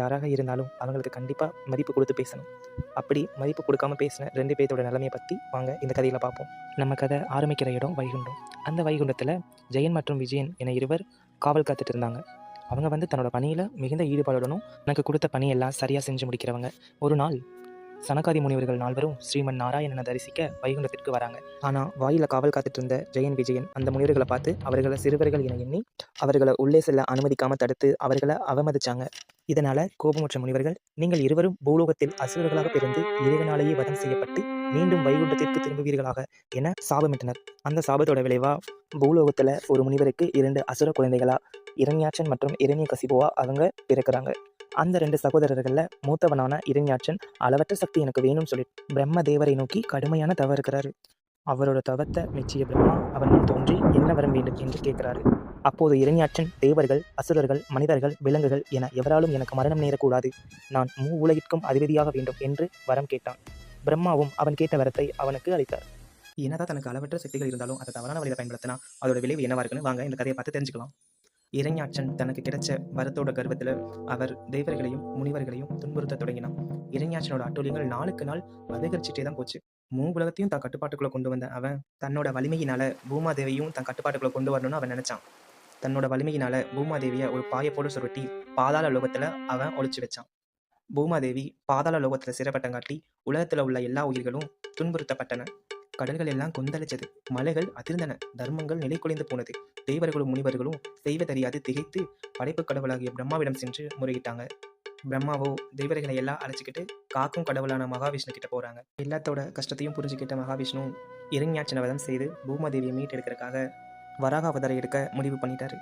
யாராக இருந்தாலும் அவங்களுக்கு கண்டிப்பாக மதிப்பு கொடுத்து பேசணும். அப்படி மதிப்பு கொடுக்காம பேசின ரெண்டு பேர்த்தோட நிலைமையை பற்றி வாங்க இந்த கதையில் பார்ப்போம். நம்ம கதை ஆரம்பிக்கிற இடம் வைகுண்டம். அந்த வைகுண்டத்தில் ஜெயன் மற்றும் விஜயன் என இருவர் காவல் காத்துட்டு இருந்தாங்க. அவங்க வந்து தன்னோட பணியில் மிகுந்த ஈடுபாடுடனும் எனக்கு கொடுத்த பணியெல்லாம் சரியாக செஞ்சு முடிக்கிறவங்க. ஒரு நாள் சனகாதி முனிவர்கள் நால்வரும் ஸ்ரீமன் நாராயணனை தரிசிக்க வைகுண்டத்திற்கு வராங்க. ஆனால் வாயில காவல் காத்துட்டு இருந்த ஜெயன் விஜயன் அந்த முனிவர்களை பார்த்து அவர்களை சிறுவர்கள் என எண்ணி அவர்களை உள்ளே செல்ல அனுமதிக்காம தடுத்து அவர்களை அவமதிச்சாங்க. இதனால கோபமுற்ற முனிவர்கள் நீங்கள் இருவரும் பூலோகத்தில் அசுரர்களாக பிறந்து இறைவனாலேயே வதம் செய்யப்பட்டு மீண்டும் வைகுண்டத்திற்கு திரும்புவீர்களாக என சாபமிட்டனர். அந்த சாபத்தோட விளைவா பூலோகத்துல ஒரு முனிவருக்கு இரண்டு அசுர குழந்தைகளா இரண்யாட்சன் மற்றும் இரண்ய கசிபுவா அவங்க பிறக்கிறாங்க. அந்த ரெண்டு சகோதரர்கள்ல மூத்தவனான இரண்யாட்சன் அளவற்ற சக்தி எனக்கு வேணும்னு சொல்லி பிரம்ம தேவரை நோக்கி கடுமையான தவ இருக்கிறாரு. அவரோட தவத்தை மெச்சிய பிரம்மா அவன் முன் தோன்றி என்ன வர வேண்டும் என்று கேட்கிறாரு. அப்போது இரண்யாட்சன் தேவர்கள் அசுரர்கள் மனிதர்கள் விலங்குகள் என எவராலும் எனக்கு மரணம் நேரக்கூடாது. நான் மூ உலகிற்கும் அதிபதியாக வேண்டும் என்று வரம் கேட்டான். பிரம்மாவும் அவன் கேட்ட வரத்தை அவனுக்கு அளித்தார். என்னதான் தனக்கு அளவற்ற சக்திகள் இருந்தாலும் அதை தவறான வழியில் பயன்படுத்தினா அதோட விளைவு என்னவா இருக்குன்னு வாங்க இந்த கதையை பார்த்து தெரிஞ்சுக்கலாம். இரண்யாட்சன் தனக்கு கிடைச்ச வரத்தோட கர்வத்தில் அவர் தேவர்களையும் முனிவர்களையும் துன்புறுத்த தொடங்கினான். இரண்யாட்சனோட அட்டூழியங்கள் நாளுக்கு நாள் அதிகரிச்சுட்டே தான் போச்சு. மூ உலகத்தையும் தன் கட்டுப்பாட்டுக்குள்ள கொண்டு வந்த அவன் தன்னோட வலிமையினால பூமாதேவியும் தன் கட்டுப்பாட்டுக்குள்ளே கொண்டு வரணும்னு அவன் நினைச்சான். தன்னோட வலிமையினால பூமாதேவியை ஒரு பாயப்போடு சுருட்டி பாதாள லோகத்தில் அவன் ஒழிச்சு வச்சான். பூமாதேவி பாதாள லோகத்துல சிறைப்பட்டங்காட்டி உலகத்தில் உள்ள எல்லா உயிர்களும் துன்புறுத்தப்பட்டன. கடல்கள் எல்லாம் கொந்தளிச்சது மலைகள் அதிர்ந்தன. தர்மங்கள் நிலை குலைந்து போனது. தேவர்களும் முனிவர்களும் செய்வதறியாது திகைத்து படைப்பு கடவுளாகிய பிரம்மாவிடம் சென்று முறையிட்டாங்க. பிரம்மாவோ தெய்வர்களை எல்லாம் அழைச்சிக்கிட்டு காக்கும் கடவுளான மகாவிஷ்ணு கிட்ட போறாங்க. எல்லாத்தோட கஷ்டத்தையும் புரிஞ்சுக்கிட்ட மகாவிஷ்ணு இரண்யாட்சனை வதம் செய்து பூமாதேவியை மீட்டெடுக்கிறதுக்காக வராக அவதாரம் எடுக்க முடிவு பண்ணிட்டாரு.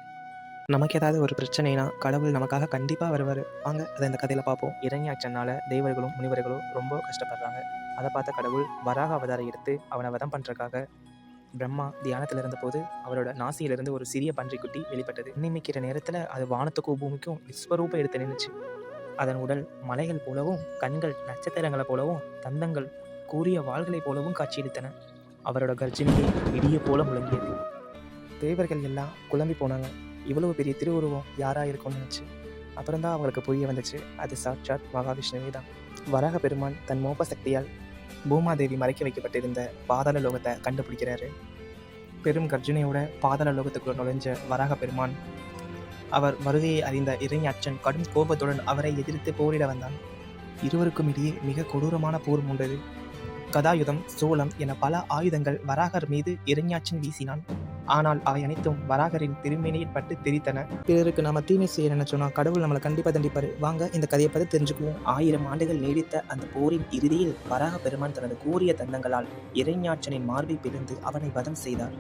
நமக்கு ஏதாவது ஒரு பிரச்சனைனா கடவுள் நமக்காக கண்டிப்பாக வருவார். வாங்க அதை இந்த கதையில் பார்ப்போம். இரண்யாட்சனால தெய்வர்களும் முனிவர்களும் ரொம்ப கஷ்டப்படுறாங்க. அதை பார்த்த கடவுள் வராக அவதாரம் எடுத்து அவனை வதம் பண்ணுறதுக்காக பிரம்மா தியானத்தில் இருந்தபோது அவரோட நாசியிலிருந்து ஒரு சிறிய பன்றிக்குட்டி வெளிப்பட்டது. நியமிக்கிற நேரத்தில் அது வானத்துக்கும் பூமிக்கும் விஸ்வரூபம் எடுத்து நின்றுச்சு அதன் உடல் மலைகள் போலவும் கண்கள் நட்சத்திரங்களை போலவும் தந்தங்கள் கூறிய வாள்களைப் போலவும் காட்சியளித்தன. அவரோட கர்ஜினியை இடிய போல முழங்கியது. தேவர்கள் எல்லாம் குழம்பி போனாங்க. இவ்வளவு பெரிய திருவுருவம் யாராக இருக்கும்னு நினச்சி? அப்புறம் தான் அவங்களுக்கு புரிய வந்துச்சு அது சாட்சாத் மகாவிஷ்ணுவே தான் வராக பெருமான் தன் மோப சக்தியால் பூமாதேவி மறைக்க வைக்கப்பட்டிருந்த பாதாள லோகத்தை கண்டுபிடிக்கிறாரு. பெரும் கர்ஜனையோட பாதாள லோகத்துக்குள்ள நுழைஞ்ச வராக பெருமான் அவர் வருகையை அறிந்த இறைஞாச்சன் கடும் கோபத்துடன் அவரை எதிர்த்து போரிட வந்தான். இருவருக்கும் இடையே மிக கொடூரமான போர் மூண்டது. கதாயுதம் சோளம் என பல ஆயுதங்கள் வராகர் மீது இறைஞாச்சன் வீசினான். ஆனால் அவை அனைத்தும் வராகரின் திருமேனியில் பட்டு தெரித்தன. பிறருக்கு நாம தீமை செய்ய நினைச்சோம்னா கடவுள் நம்மளை கண்டிப்பா தண்டிப்பாரு. வாங்க இந்த கதையை பத்தி தெரிஞ்சுக்குவோம். ஆயிரம் ஆண்டுகள் நீடித்த அந்த போரின் இறுதியில் வராக பெருமான் தனது கூறிய தந்தங்களால் இறைஞாச்சனின் மார்பை பிளந்து அவனை வதம் செய்தார்.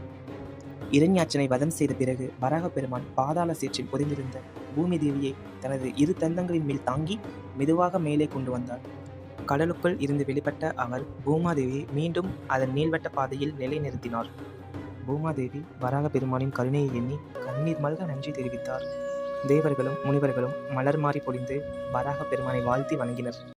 இறைஞாச்சனை வதம் செய்த பிறகு வராக பெருமான் பாதாள சேற்றில் பொதிந்திருந்த பூமி தேவியை தனது இரு தந்தங்களின் மேல் தாங்கி மெதுவாக மேலே கொண்டு வந்தார். கடலுக்குள் இருந்து வெளிப்பட்ட அவர் பூமாதேவியை மீண்டும் அதன் நீள்வட்ட பாதையில் நிலைநிறுத்தினார். பூமாதேவி வராக பெருமானின் கருணையை எண்ணி கண்ணீர் மல்க நன்றி தெரிவித்தார். தேவர்களும் முனிவர்களும் மலர் மாறி பொழிந்து வராக பெருமானை வாழ்த்தி வணங்கினர்.